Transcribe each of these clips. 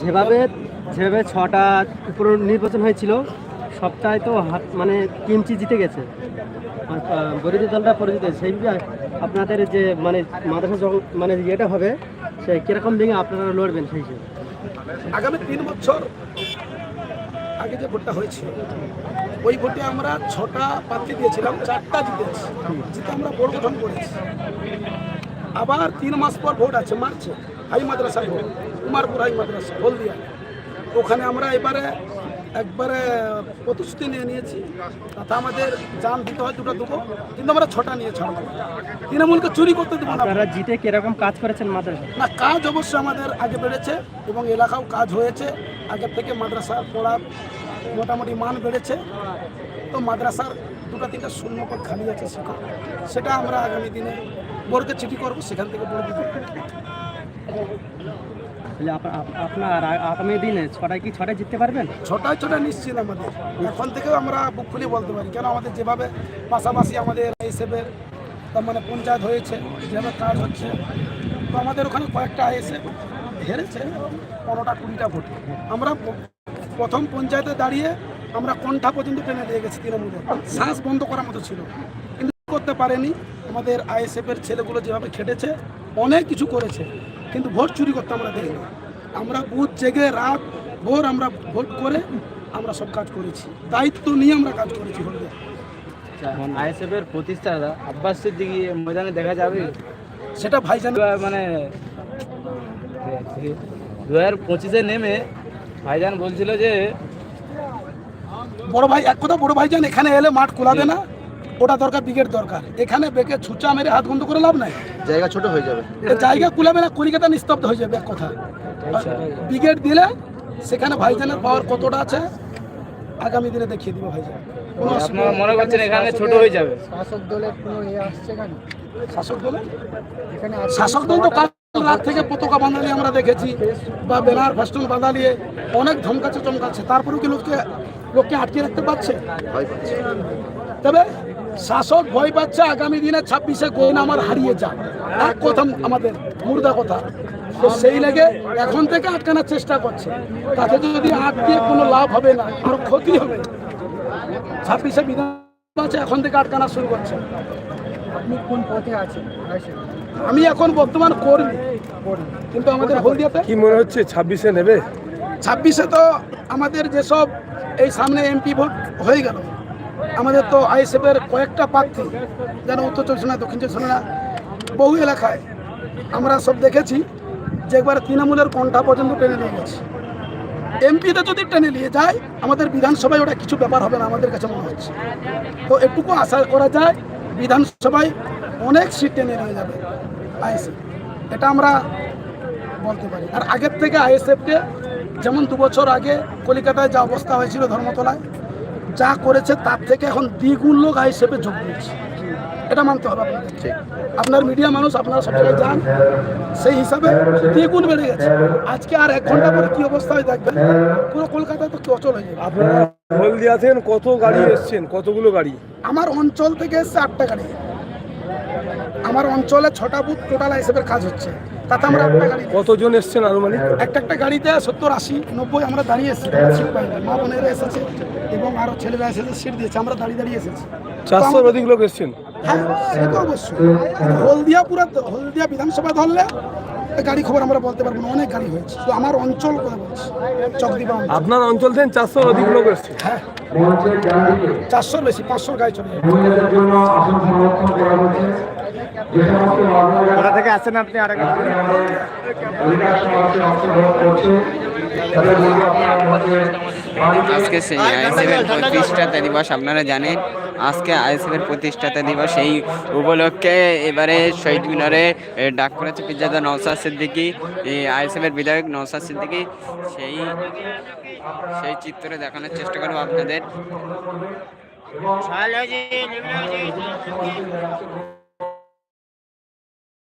যেভাবে যেভাবে ছটা পুরো নির্বাচন হয়েছিল সবটাই তো হাত মানে কিমচি জিতে গেছে আহ, দলটা পরিচিত। সেইভাবে আপনাদের যে মানে মাদ্রাসা যখন মানে ইয়েটা হবে, সে কীরকম ভেঙে আপনারা লড়বেন সেই হিসেবে? আগামী তিন বছর আগে যে ভোটটা হয়েছিল, ওই ভোটে আমরা ছটা প্রার্থী দিয়েছিলাম, চারটা জিতেছি, জিতে আমরা বোর্ড গঠন করেছি। আবার তিন মাস পর ভোট আছে, মার্চে, হাই মাদ্রাসা ভোট কুমারপুর হাই মাদ্রাসা হলদিয়া ওখানে আমরা এবারে একবারে প্রতিশ্রুতি নিয়ে নিয়েছি। তাতে আমাদের যান দিতে হয় দুটো দেবো কিন্তু আমরা ছটা নিয়ে ছাড়বো। তৃণমূলকে চুরি করতে দেবো না। আপনারা জিতে কীরকম কাজ করেছেন মাদ্রাসা? না কাজ অবশ্যই আমাদের আগে বেড়েছে এবং এলাকাও কাজ হয়েছে। আগের থেকে মাদ্রাসার পড়ার মোটামুটি মান বেড়েছে। তো মাদ্রাসার দুটো তিনটা শূন্যপদ খালি আছে শিক্ষক। সেটা আমরা আগামী দিনে বোর্ডকে চিঠি করব সেখান থেকে বলে দিব তাহলে আপ- আপ- আপনার আগামী দিনে ছটায় কি ছটায় জিততে পারবেন? ছটায় ছটায় নিশ্চিত আমাদের। এখন থেকেও আমরা বুক বলতে পারি। কেন আমাদের যেভাবে পাশাপাশি আমাদের হিসেবে তার মানে পঞ্চায়েত হয়েছে, যেভাবে কাজ হচ্ছে, তো আমাদের ওখানে কয়েকটা এসে হেরেছে, পনেরোটা, কুড়িটা ভোট। আমরা প্রথম পঞ্চায়েতে দাঁড়িয়ে আমরা কণ্ঠা পর্যন্ত টেনে দিয়ে গেছি তৃণমূলের। শ্বাস বন্ধ করার মতো ছিল। কিন্তু করতে পারেনি। আমাদের আইএসএফের ছেলেগুলো যেভাবে খেটেছে, অনেক কিছু করেছে। কিন্তু ভোট চুরি করতে আমরা দেইনি আমরা বুথ জেগে রাত ভোর আমরা ভোট করে আমরা সব কাজ করেছি। দায়িত্ব নিয়ে আমরা কাজ করেছি হলদিয়া আইএসএফ এর প্রতিষ্ঠাতা আব্বাস সিদ্দিকি ময়দানে দেখা যাবে? সেটা ভাইজান মানে দু হাজার পঁচিশে নেমে ভাইজান বলছিল যে বড় ভাই এক কথা বড় ভাইজান এখানে এলে মাঠ খোলাবে না। ওটা দরকার ব্রিগেড দরকার। এখানে বেকে ছুচা মেরে হাত বন্ধ করে লাভ নাই? জায়গা ছোট হয়ে যাবে। জায়গা কুলাবে না কলিকাতা নিস্তব্ধ হয়ে যাবে এক কথা। ব্রিগেড দিলে সেখানে ভাইজানের পাওয়ার কতটা আছে আগামী দিনে দেখিয়ে দিব ভাইজান। আপনারা মনে করছেন এখানে ছোট হয়ে যাবে? শাসক দলের কোনো আসছে কেন? শাসক দলের এখানে শাসক দল তো কাল রাত থেকে পতাকা বাঁধালি আমরা দেখেছি বা ব্যানার ফেস্টুন বাঁধালিয়ে অনেক ধমকাচ্ছে চমকাচ্ছে তারপরেও কি লোককে লোককে আটকে রাখতে পারছে? তবে শাসক ভয় পাচ্ছে আগামী দিনে ছাব্বিশে কোন আমার হারিয়ে যাক। এক কথা আমাদের মুর্দা কথা। তো সেই লেগে এখন থেকে আটকানোর চেষ্টা করছে। তাতে যদি আটকে কোনো লাভ হবে না আরও ক্ষতি হবে ছাব্বিশে বিধান আছে এখন থেকে আটকানো শুরু করছে। আপনি কোন পথে আছেন? আমি এখন বর্তমান কর্মী। কিন্তু আমাদের হলদিয়াতে কি মনে হচ্ছে ছাব্বিশে নেবে? ছাব্বিশে তো আমাদের যেসব এই সামনে এমপি ভোট হয়ে গেল আমাদের তো আইএসএফের কয়েকটা প্রার্থী যেন উত্তর চব্বিশ পরগনা, দক্ষিণ চব্বিশ পরগনা, বহু এলাকায় আমরা সব দেখেছি যে একবার তৃণমূলের কণ্ঠা পর্যন্ত টেনে নিয়ে গেছে। এমপিতে যদি টেনে নিয়ে যায়, আমাদের বিধানসভায় ওটা কিছু ব্যাপার হবে না আমাদের কাছে মনে হচ্ছে। তো এটুকু আশা করা যায়, বিধানসভায় অনেক সিট টেনে নিয়ে যাবে আইএসএফ। এটা আমরা বলতে পারি। আর আগের থেকে আইএসএফকে যেমন দু বছর আগে কলিকাতায় যা অবস্থা হয়েছিল ধর্মতলায় যা করেছে তার থেকে এখন দ্বিগুণ লোক হিসেবে যোগ দিয়েছে। এটা মানতে হবে আপনাদের আপনার মিডিয়া মানুষ আপনারা সব জায়গায় যান সেই হিসাবে দ্বিগুণ বেড়ে গেছে। আজকে আর এক ঘণ্টা পরে কি অবস্থা হয় দেখবেন? পুরো কলকাতায় তো কি অচল হয়ে যাবে। আপনারা হলদিয়াতেন কত গাড়ি এসছেন? কতগুলো গাড়ি? আমার অঞ্চল থেকে এসছে আটটা গাড়ি। আমার অঞ্চলে ছটা বুথ টোটাল আইএসএফের কাজ হচ্ছে। তাতে আমরা গাড়ি কতজন এসছেন আনুমানিক? একটা একটা গাড়িতে সত্তর আশি নব্বই আমরা দাঁড়িয়ে এসেছি। সিট পাইনি মা বোনেরা এসেছে এবং আরও ছেলেরা এসেছে সিট দিয়েছে আমরা দাঁড়িয়ে দাঁড়িয়ে এসেছি। চারশোর অধিক লোক এসছেন? হ্যাঁ সে তো অবশ্যই। হলদিয়া পুরা হলদিয়া বিধানসভা ধরলে গাড়ি খবর আমরা বলতে পারব না অনেক গাড়ি হয়েছে। তো আমার অঞ্চল কথা বলছি? আপনার অঞ্চল থেকে চারশোর অধিক লোক এসছে। হ্যাঁ। চারশোর বেশি পাঁচশোর গাড়ি চলে কোথা থেকে আসছেন আপনি আর আজকে সেই দিবস আপনারা জানেন আজকে আইএসএফের প্রতিষ্ঠাতা দিবস। সেই উপলক্ষে এবারে শহীদ মিনারে ডাক করেছে পিজ্জাদা নওসাদ সিদ্দিকি। আইএসএফের বিধায়ক নওসাদ সিদ্দিকি, সেই সেই চিত্র দেখানোর চেষ্টা করব আপনাদের।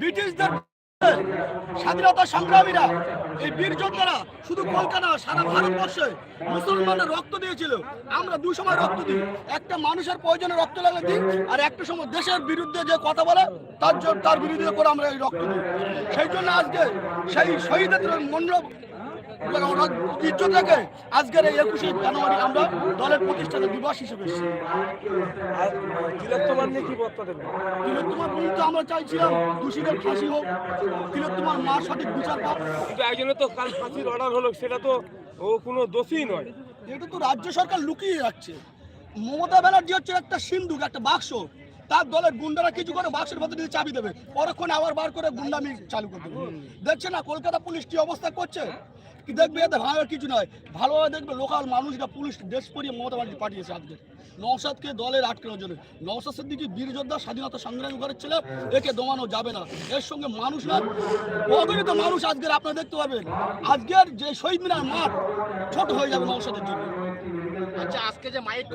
ব্রিটিশদের স্বাধীনতা সংগ্রামীরা এই বীর যোদ্ধারা শুধু কলকাতা, সারা ভারতবর্ষে মুসলমানের রক্ত দিয়েছিল। আমরা দুই সময় রক্ত দিই। একটা মানুষের প্রয়োজনে রক্ত লাগলে দিই, আর একটা সময় দেশের বিরুদ্ধে যে কথা বলে, তার জন্য তার বিরুদ্ধে করে আমরা এই রক্ত দিই। সেই জন্য আজকে সেই শহীদের মণ্ডপ ইজ্জত রেখে আজকের এই একুশে জানুয়ারি আমরা দলের প্রতিষ্ঠাতা দিবস হিসেবে তিলোত্তমার নিয়ে কি দেবেন তিলোত্তমার আমরা চাইছিলাম দোষীদের ফাঁসি হোক তিলোত্তমার মা সঠিক বিচার পাক। কিন্তু একজনের তো কাল ফাঁসির অর্ডার হলো সেটা তো ও কোনো দোষী নয়। এটা তো রাজ্য সরকার লুকিয়ে রাখছে। মমতা ব্যানার্জি হচ্ছে একটা সিন্ধুক একটা বাক্স। তার দলের গুন্ডারা কিছু করে বাক্সের ভেতর দিয়ে চাবি দেবে। পরক্ষণে আবার বার করে গুন্ডামি চালু করবে দেখছে না কলকাতা পুলিশ কি অবস্থা করছে? দেখবে এতে ভালো কিছু নয়। ভালোভাবে দেখবে লোকাল মানুষরা পুলিশ দেশ পরিয়ে মমতা ব্যানার্জি পাঠিয়েছে আজকে। নওশাদকে দলের আটকানোর জন্য। নওশাদ সিদ্দিকি বীর যোদ্ধা স্বাধীনতা সংগ্রামী ঘরের ছেলে একে দমানো যাবে না। এর সঙ্গে মানুষ না অগণিত মানুষ আজকের আপনারা দেখতে পাবেন। আজকের যে শহীদ মিনার মাঠ ছোট হয়ে যাবে নওশাদের জন্য। আচ্ছা আজকে যে মাইক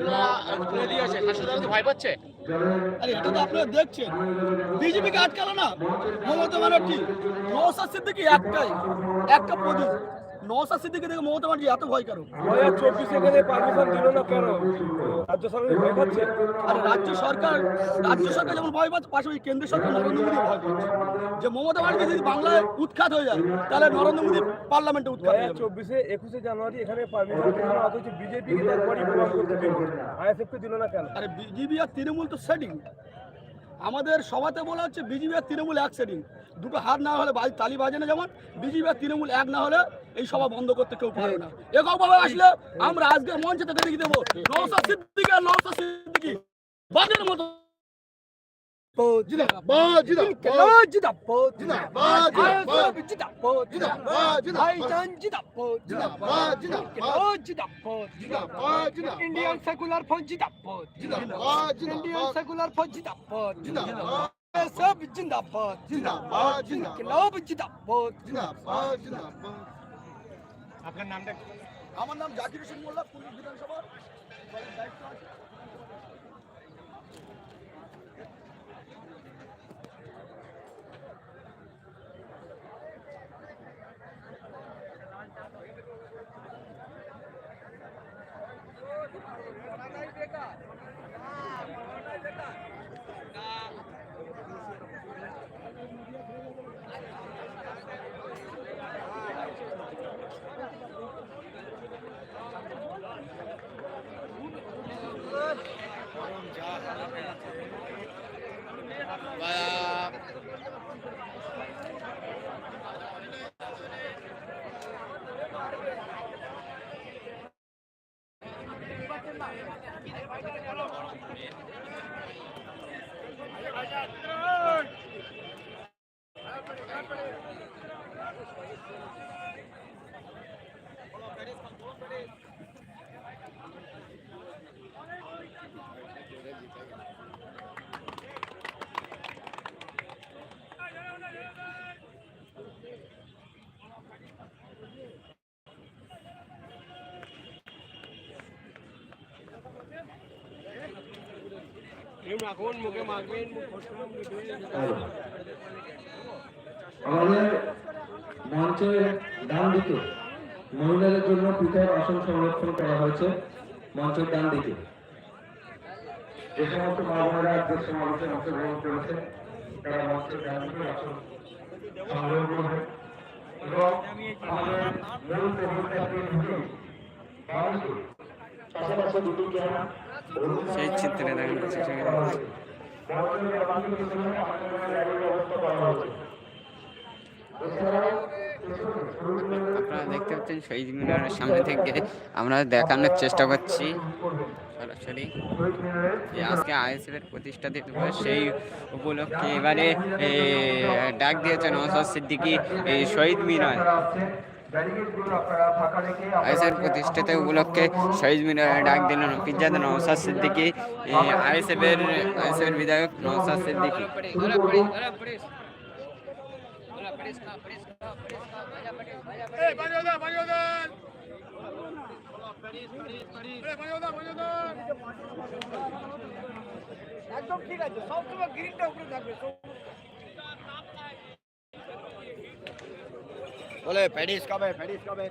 তুলে দিয়েছে শাসক ভয় পাচ্ছে? আরে এটা তো আপনারা দেখছেন। বিজেপিকে আটকালো না মমতা ব্যানার্জি। নওশাদ সিদ্দিকি একটাই একটা প্রদীপ নওশাদ সিদ্দিকি দেখে মমতা ব্যানার্জি এত ভয় কারও? চব্বিশে এখানে পারমিশন দিল না কেন? রাজ্য সরকার ভয় পাচ্ছে? আর রাজ্য সরকার রাজ্য সরকার যেমন ভয় পাচ্ছে পাশাপাশি কেন্দ্র সরকার নরেন্দ্র মোদী ভয় পাচ্ছে। যে মমতা ব্যানার্জি যদি বাংলায় উৎখাত হয়ে যায় তাহলে নরেন্দ্র মোদী পার্লামেন্টে উৎখাত হয়ে যাবে। চব্বিশে একুশে জানুয়ারি এখানে পারমিশন দিল না অথচ বিজেপি আইএসএফকে দিল না কেন? আরে বিজেপি আর তৃণমূল তো সেটিং আমাদের সভাতে বলা হচ্ছে বিজেপি আর তৃণমূল এক সেটিং দুটো হাত না হলে বাজ- তালি বাজে না যেমন বিজেপি আর তৃণমূল এক না হলে এই সভা বন্ধ করতে কেউ পারবে না। এককভাবে আসলে আমরা আজকের মঞ্চে থেকে দেখিয়ে দেবো নৌসা সিদ্দিকি আর নৌসা সিদ্দিকি। বাজের মতো। ইন্ডিয়ান সেকুলার জিন্দাবাদ ইন্ডিয়ান সেকুলার জিন্দাবাদ সব জিন্দাবাদ জিন্দাবাদ জিন্দাবাদ জিন্দাবাদ জিন্দাবাদ জিন্দাবাদ আমার নাম জাকির হোসেন মোল্লা পুলিশ বিধানসভার দায়িত্ব আছে। আমাদের মঞ্চের ডান দিকে মহিলাদের জন্য পৃথক আসন সংরক্ষণ করা হয়েছে, মঞ্চের ডান দিকে। যে সমস্ত মা বোনেরা আজকের সমাবেশে অংশগ্রহণ করেছে, তারা মঞ্চের ডান দিকে আসন সংগ্রহ করবে এবং আমাদের মূল প্রভুতাকে সেই চিত্রে দেখা যাচ্ছে আপনারা দেখতে পাচ্ছেন শহীদ মিনারের সামনে থেকে আমরা দেখানোর চেষ্টা করছি সরাসরি। যে আজকে আইএসএফ এর প্রতিষ্ঠা দিবস সেই উপলক্ষে এবারে ডাক দিয়েছেন নওশাদ সিদ্দিকী শহীদ মিনার। যারা আসছেন ব্যারিকেডগুলো আপনারা ফাঁকা রেখে আইএসএফ প্রতিষ্ঠাতা উপলক্ষে শহীদ মিনারে ডাক দিলেন পিজ্জাদা নওশাদ সিদ্দিকী। আইএসএফ এর আইএসএফ এর বিধায়ক নওশাদ সিদ্দিকী। একদম ঠিক আছে, সবসময় গ্রিনটা উপরে থাকবে বলে প্যারিস কবে প্যারিস কবে?